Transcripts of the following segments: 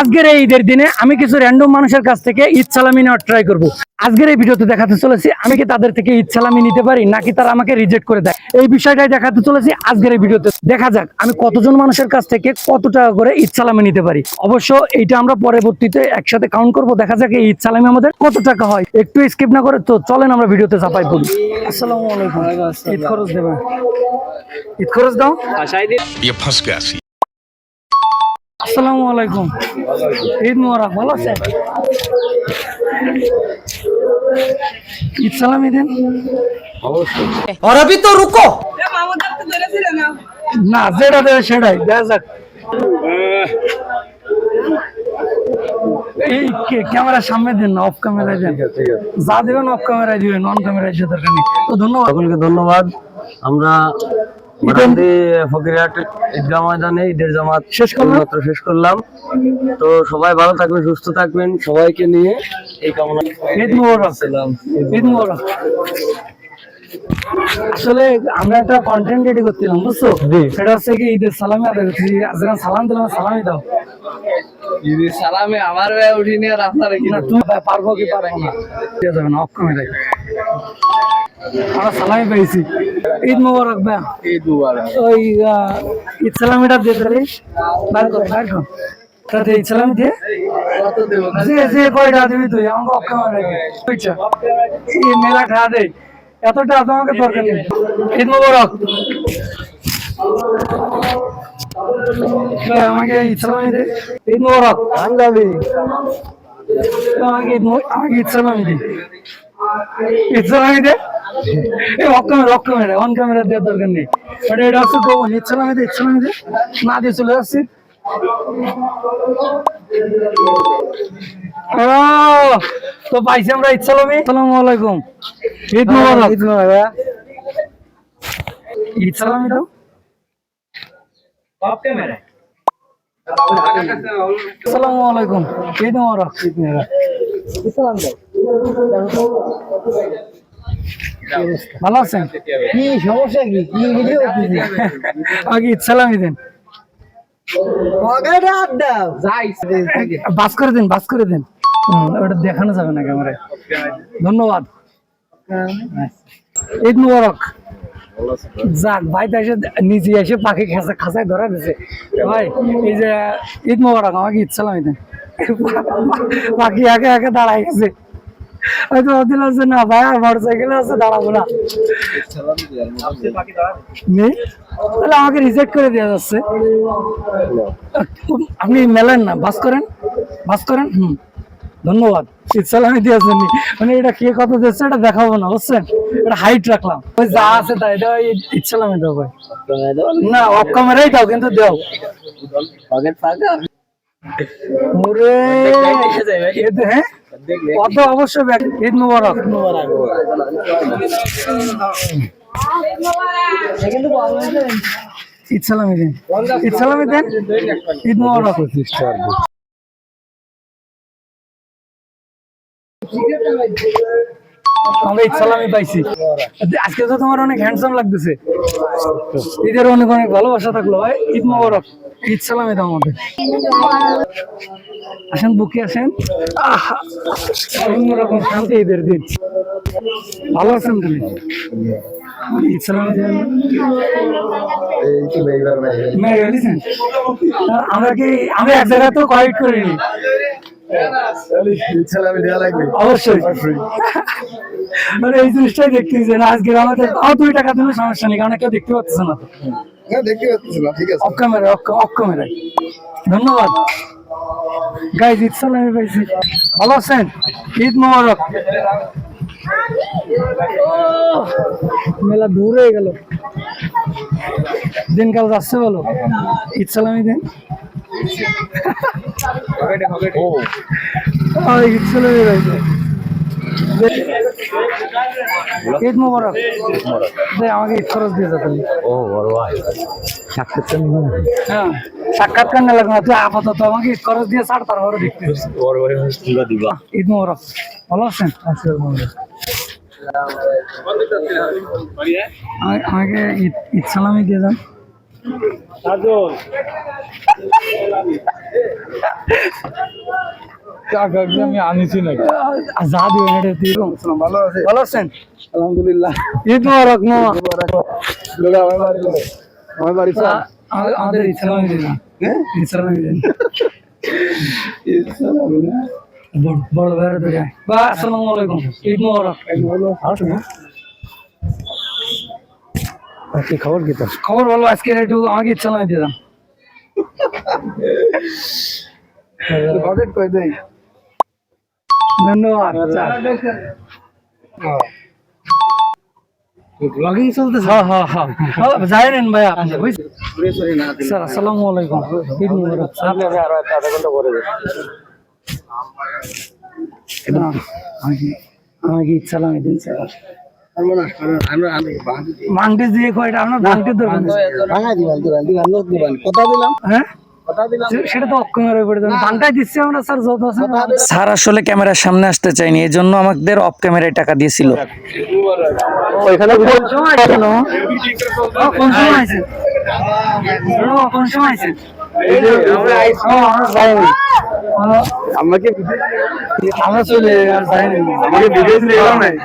আজকের এই ঈদের দিনে আমি কিছু র্যান্ডম মানুষের কাছ থেকে ঈদ সালামি নেওয়ার ট্রাই করব। আজকের এই ভিডিওতে দেখাতে চলেছি আমি কি তাদের থেকে ঈদ সালামি নিতে পারি নাকি তারা আমাকে রিজেক্ট করে দেয়? এই বিষয়টাই দেখাতে চলেছি আজকের এই ভিডিওতে। দেখা যাক আমি কতজন মানুষের কাছ থেকে কত টাকা করে ঈদ সালামি নিতে পারি। অবশ্য এইটা আমরা পরবর্তীতে একসাথে কাউন্ট করব দেখা যাক এই ঈদ সালামি আমাদের কত টাকা হয়। একটু স্কিপ না করে তো চলেন আমরা ভিডিওতে চাপাই পড়ি। আসসালামু আলাইকুম। ঈদ খরচ দেবেন ঈদ খরচ দাও। আচ্ছা, আসসালামু আলাইকুম। ঈদ মোবারক ভালো আছেন? ঈদ সালামি দেন অরবি রুকো। না যেটা দেবে সেটাই দেখা যাক। এই ক্যামেরার সামনে দেন না অফ ক্যামেরায় দেন। যা দেবেন অফ ক্যামেরায় দিবেন অন ক্যামেরায় সে দরকার নেই। তো ধন্যবাদ। সকলকে ধন্যবাদ। আমরা মোটামুটি ফকিরহাট ঈদগাহ ময়দানে ঈদের জামাত শেষ করলাম? শেষ করলাম। তো সবাই ভালো থাকবেন সুস্থ থাকবেন সবাইকে নিয়ে এই কামনা ঈদ মোবারক। ঈদ মোবারক। আসলে আমরা একটা কন্টেন্ট রেডি করছিলাম বুঝছ? সেটা হচ্ছে কি ঈদের সালামি আদায় করছি। আজকে সালাম দিলাম সালামি দাও। সালামে আমার উঠিনি আর আপনার না তুমি পারব কি পারব না? দিয়ে যাবে না অফ ক্যামেরায় আমরা সালামি পেয়েছি। ঈদ মোবারক ভাই। ঈদ মুবারক। ওই ঈদ সালামিটা দিয়ে তাহলে বার কর বার কর। তাতে ঈদ সালামি দিয়ে। যে যে কয়টা দিবি তুই আমাকে ক্যামেরায় বুঝছ? এই মেলা ঠা দেয় এতটা তো আমাকে দরকার নেই। ঈদ মোবারক। আমাকে ঈদ সালামি দে। ঈদ মোবারক। পাঞ্জাবি আমাকে ঈদ আমাকে ঈদ সালামি দে। ঈদ সালামি দে। Off camera off camera on camera দেওয়ার দরকার নেই। বাট এটা হচ্ছে না দিয়ে চলে যাচ্ছি। তো পাইছি আমরা সালামি আলাইকুম। ঈদ মোবারক। ঈদ মোবারক আসসালামু আলাইকুম। ঈদ মোবারক। ঈদ মোবারক। সালাম দাও ভালো আছেন? কি সমস্যা কি? কি ভিডিও আগে সালামি দেন। বাস করে দিন বাস করে দিন। ওটা দেখানো যাবে না ক্যামেরায়। ধন্যবাদ। ঈদ মুবারক। যাক ভাই তো এসে নিজে এসে পাখি খাঁচা খাঁচায় ধরা দিছে। ভাই এই যে ঈদ মুবারক আমাকে ঈদ সালামি পাখি একে একে দাঁড়াই গেছে। হয়তো যে না ভাই মোটর সাইকেলে আছে দাঁড়াবো না। নেই তাহলে আমাকে রিজেক্ট করে দেওয়া যাচ্ছে। আপনি মেলেন না বাস করেন বাস করেন হুম। ধন্যবাদ। ইচ্ছালামি দিয়েছেন মানে এটা কে কত দিচ্ছে এটা দেখাবো না বুঝছেন? এটা হাইট রাখলাম। ওই যা আছে তাই এটা ইচ্ছালামি দাও ভাই। না অফ ক্যামেরাই দাও কিন্তু দাও। পকেট ফাঁকা। এতে হ্যাঁ? কত অবশ্যই ব্যাগ ঈদ মুবারক। ঈদ সালামি দেন। ঈদ সালামি দেন। মুবারক। আমরা সালামি পাইছি। আজকে তো তোমার অনেক হ্যান্ডসাম লাগতেছে। ঈদের অনেক অনেক ভালোবাসা থাকল ভাই। ঈদ মুবারক। ঈদ সালামি দাও আমাদের। আসেন বুকে আসেন। অন্যরকম শান্তি ঈদের দিন। ভালো আছেন তুমি? ঈদ সালামি আমরা কি আমরা এক জায়গায় তো কয়েক করিনি অবশ্যই। মানে এই জিনিসটাই দেখতে যে না আজকে আমাদের আরও দুই টাকা দিলে সমস্যা নেই কারণ কেউ দেখতে পাচ্ছে না তো। দেখতে পাচ্ছি না ঠিক আছে। অফ ক্যামেরা অফ ক্যামেরায়। ধন্যবাদ। গাইজ পাইছি ভালো আছেন? ঈদ মোবারক। মেলা দূর হয়ে গেল। দিনকাল যাচ্ছে বলো। ঈদ সালামি দেন সালামি পাইছে ঈদ মোবারক। দে আমাকে ঈদ খরচ দিয়ে যাবে ও বড় ভাই। সাক্ষাৎকার হ্যাঁ সাক্ষাৎকার না লাগবে তুই আপাতত আমাকে ঈদ খরচ দিয়ে ছাড় তারপরে দেখতে। বড় ভাই তুলা দিবা। ঈদ মোবারক। ভালো আছেন? আমাকে- আমাকে ঈদ ঈদ সালামি দিয়ে যান। আমি আনিছি নাকি আজাদ হয়ে গেছে ভালো আছে ভালো আছেন আলহামদুলিল্লাহ ঈদ মোবারক মামা লোক আমার বাড়ি লোক। আমার বাড়ি চল। আ- আ- আমাদের ইসলামী দিন হ্যাঁ? ইসলামী দিন ইসলামী না? বড় বড় বেড়ে তো যায় বা আসসালামু আলাইকুম ঈদ মোবারক কি খবর কি তোর খবর বলো আজকে একটু আমাকে ইসলামী দিলাম বাজেট কই দেই ধন্যবাদ আচ্ছা। ব্লগিং চলতেছে? হ্যাঁ হ্যাঁ হ্যাঁ। হ্যাঁ, জানেন ভাই আপনি বুঝছেন? স্যার আসসালামু আলাইকুম। ঈদ মোবারক স্যার। না, আমাকে আমাকে ইসলামী দিন স্যার। মাংটি দিয়ে কয়টা আপনার মাংটি দিবান কথা দিলাম। হ্যাঁ? সেটা তো অক্ষমের উপরে বাংটাই দিচ্ছি আমরা স্যার যত আছে স্যার আসলে ক্যামেরার সামনে আসতে চাইনি এই জন্য আমাদের অফ ক্যামেরায় টাকা দিয়েছিল। ওইখানে কোন সময় ছিল? কোন সময় আছে কোন সময় আছে আমরা আইছি। আমরা যাইনি। আমাকে আমরা চলে যাইনি। আমাকে ভিডিও দিলে এলাম নাই না।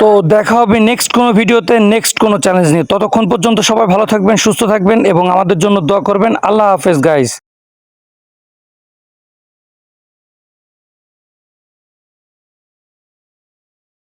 তো দেখা হবে নেক্সট কোনো ভিডিওতে নেক্সট কোনো চ্যালেঞ্জ নিয়ে। ততক্ষণ পর্যন্ত সবাই ভালো থাকবেন, সুস্থ থাকবেন এবং আমাদের জন্য দোয়া করবেন। আল্লাহ হাফেজ গাইস